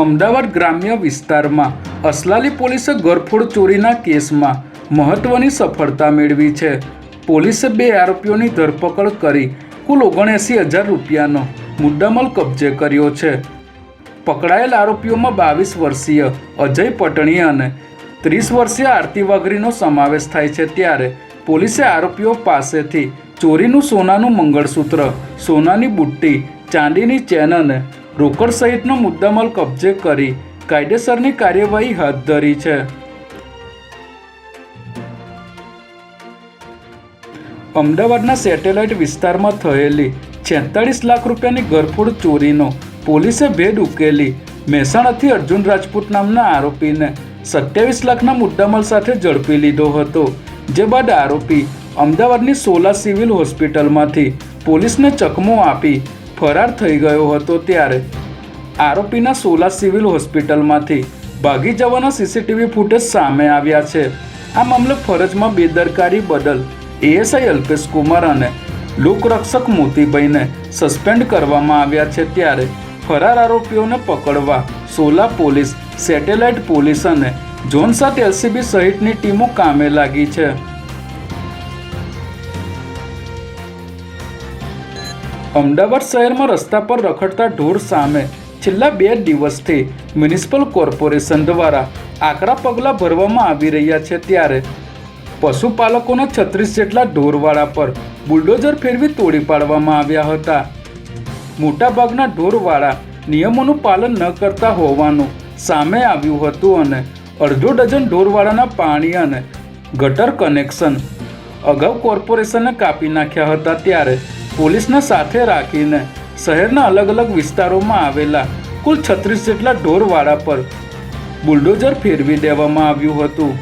અમદાવાદ ગ્રામ્ય વિસ્તારમાં અસલાલી પોલીસે ગરફોડ ચોરીના કેસમાં મહત્વની સફળતા મેળવી છે. પોલીસે બે આરોપીઓની ધરપકડ કરી કુલ ઓગણએંસી હજાર રૂપિયાનો મુદ્દામાલ કબજે કર્યો છે. પકડાયેલ આરોપીઓમાં બાવીસ વર્ષીય અજય પટણી અને ત્રીસ વર્ષીય આરતી વાઘરીનો સમાવેશ થાય છે. ત્યારે પોલીસે આરોપીઓ પાસેથી ચોરીનું સોનાનું મંગળસૂત્ર, સોનાની બુટ્ટી, ચાંદીની ચેન અને રોકડ સહિતનો મુદ્દામાલ કબજે કરી કાયદેસરની કાર્યવાહી હાથ ધરી છે. અમદાવાદના સેટેલાઇટ વિસ્તારમાં થયેલી છેતાળીસ લાખ રૂપિયાની ઘરફોડ ચોરીનો પોલીસે ભેદ ઉકેલી મહેસાણાથી અર્જુન રાજપૂત નામના આરોપીને સત્યાવીસ લાખના મુદ્દામાલ સાથે ઝડપી લીધો હતો. જે બાદ આરોપી અમદાવાદની સોલા સિવિલ હોસ્પિટલમાંથી પોલીસને ચકમો આપી ફરાર થઈ ગયો હતો ત્યારે આરોપીના સોલા સિવિલ હોસ્પિટલમાંથી ભાગી જવાના સીસીટીવી ફૂટેજ સામે આવ્યા છે. આ મામલે ફરજમાં બેદરકારી બદલ એએસઆઈ અલ્પેશ કુમાર અને લોકરક્ષક મોતીભાઈને સસ્પેન્ડ કરવામાં આવ્યા છે ત્યારે ફરાર આરોપીઓને પકડવા સોલા પોલીસ, સેટેલાઇટ પોલીસ અને જોનસાત એલસીબી સહિતની ટીમો કામે લાગી છે. અમદાવાદ શહેરમાં રસ્તા પર રખડતા ઢોર સામે છેલ્લા બે દિવસથી મ્યુનિસિપલ કોર્પોરેશન દ્વારા આકરા પગલાં ભરવામાં આવી રહ્યા છે ત્યારે પશુપાલકોના છત્રીસ જેટલા ઢોરવાળા પર બુલડોઝર ફેરવી તોડી પાડવામાં આવ્યા હતા. મોટાભાગના ઢોરવાળા નિયમોનું પાલન ન કરતા હોવાનું સામે આવ્યું હતું અને અડધો ડઝન ઢોરવાળાના પાણી અને ગટર કનેક્શન અગાઉ કોર્પોરેશને કાપી નાખ્યા હતા ત્યારે પોલીસને સાથે રાખીને શહેરના અલગ અલગ વિસ્તારોમાં આવેલા કુલ છત્રીસ જેટલા ઢોરવાડા પર બુલડોઝર ફેરવી દેવામાં આવ્યું હતું.